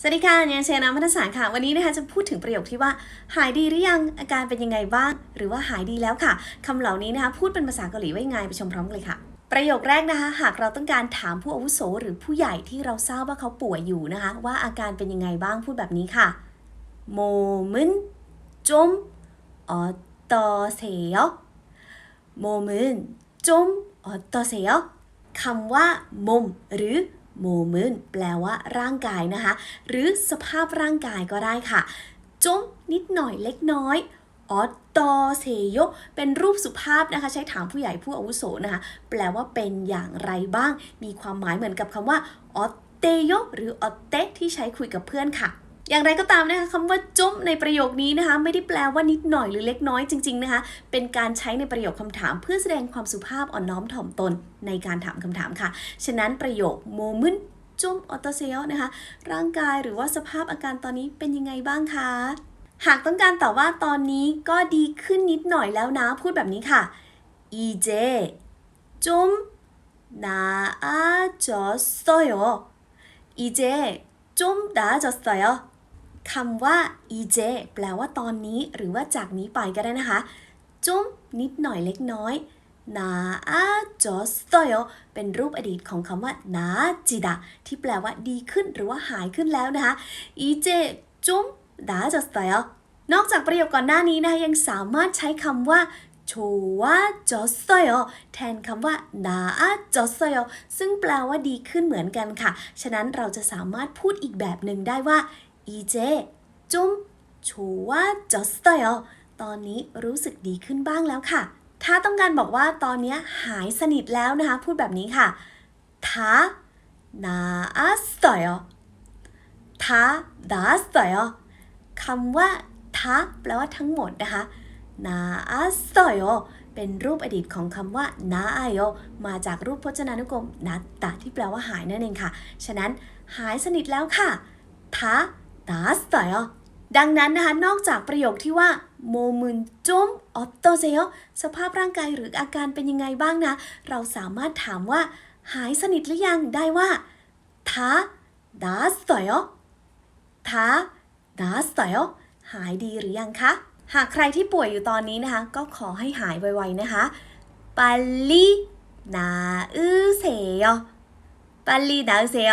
สวัสดีค่ะยังเชนามัทสารค่ะ วันนี้นะคะจะพูดถึงประโยคที่ว่า หายดีหรือยังอาการเป็นยังไงบ้าง หรือว่าหายดีแล้วค่ะคำเหล่านี้นะคะพูดเป็นภาษาเกาหลีไว่ายังไงไปชมพร้อมกันเลยค่ะ ประโยคแรกนะคะ หากเราต้องการถามผู้อาวุโสหรือผู้ใหญ่ที่เราทราบว่าเขาป่วยอยู่นะคะ ว่าอาการเป็นยังไงบ้างพูดแบบนี้ค่ะโมมึนจมออตอเซโยโมมึนจมออตอเซยคำว่ามุมหรือ โมมึนแปลว่าร่างกายนะคะ หรือสภาพร่างกายก็ได้ค่ะจมนิดหน่อยเล็กน้อยออตตเซโยเป็นรูปสุภาพนะคะ ใช้ถามผู้ใหญ่ผู้อาวุโสนะคะ แปลว่าเป็นอย่างไรบ้าง มีความหมายเหมือนกับคำว่าออเตโยหรือออเตที่ใช้คุยกับเพื่อนค่ะ อย่างไรก็ตามนะคะคำว่าจุ๊บในประโยคนี้นะคะ ไม่ได้แปลว่านิดหน่อยหรือเล็กน้อยจริงๆนะคะ เป็นการใช้ในประโยคคำถาม เพื่อแสดงความสุภาพอ่อนน้อมถ่อมตนในการถามคำถามค่ะ ฉะนั้นประโยคโมเมนต์จุ๊บออโตเซลนะคะ ร่างกายหรือว่าสภาพอาการตอนนี้เป็นยังไงบ้างคะหากต้องการตอบว่าตอนนี้ก็ดีขึ้นนิดหน่อยแล้วนะ พูดแบบนี้ค่ะอีเจจุ๊บ나아졌어 요. 이제 จุ้มดาจสอยคำว่าอีเจแปลว่าตอนนี้หรือว่าจากนี้ไปก็ได้นะคะ จุ้มนิดหน่อยเล็กน้อยนาอาจอสโตโยเป็นรูปอดีตของคำว่านาจิดะที่แปลว่าดีขึ้นหรือว่าหายขึ้นแล้วนะคะอีเจจุ้มดาจอสโตโยนอกจากประโยคก่อนหน้านี้นะคะยังสามารถใช้คำว่า โชวาจอสอยอแทนคำว่าดาจอซอยซึ่งแปลว่าดีขึ้นเหมือนกันค่ะ ฉะนั้นเราจะสามารถพูดอีกแบบหนึ่งได้ว่าอีเจจุมโชวาจอสอยอตอนนี้รู้สึกดีขึ้นบ้างแล้วค่ะ ถ้าต้องการบอกว่าตอนนี้หายสนิทแล้วนะคะ พูดแบบนี้ค่ะทานาสอยอทาดาสอยอคำว่าทาแปลว่าทั้งหมดนะคะ นาอัสโตยเป็นรูปอดีตของคำว่านาอโยมาจากรูปพจนานุกรมนัตตะที่แปลว่าหายนั่นเองค่ะ ฉะนั้นหายสนิทแล้วค่ะทาตาสโตยดังนั้นนะคะ นอกจากประโยคที่ว่าโมมุนจุมออตโตเซโยสภาพร่างกายหรืออาการเป็นยังไงบ้างนะ เราสามารถถามว่า หายสนิทหรือยังได้ว่าทาดาสโตยทาดาสโตโยหายดีหรือยังคะ หากใครที่ป่วยอยู่ตอนนี้นะคะ ก็ขอให้หายไวๆนะคะปาลีนาอือเซยปาลีนาอือเซย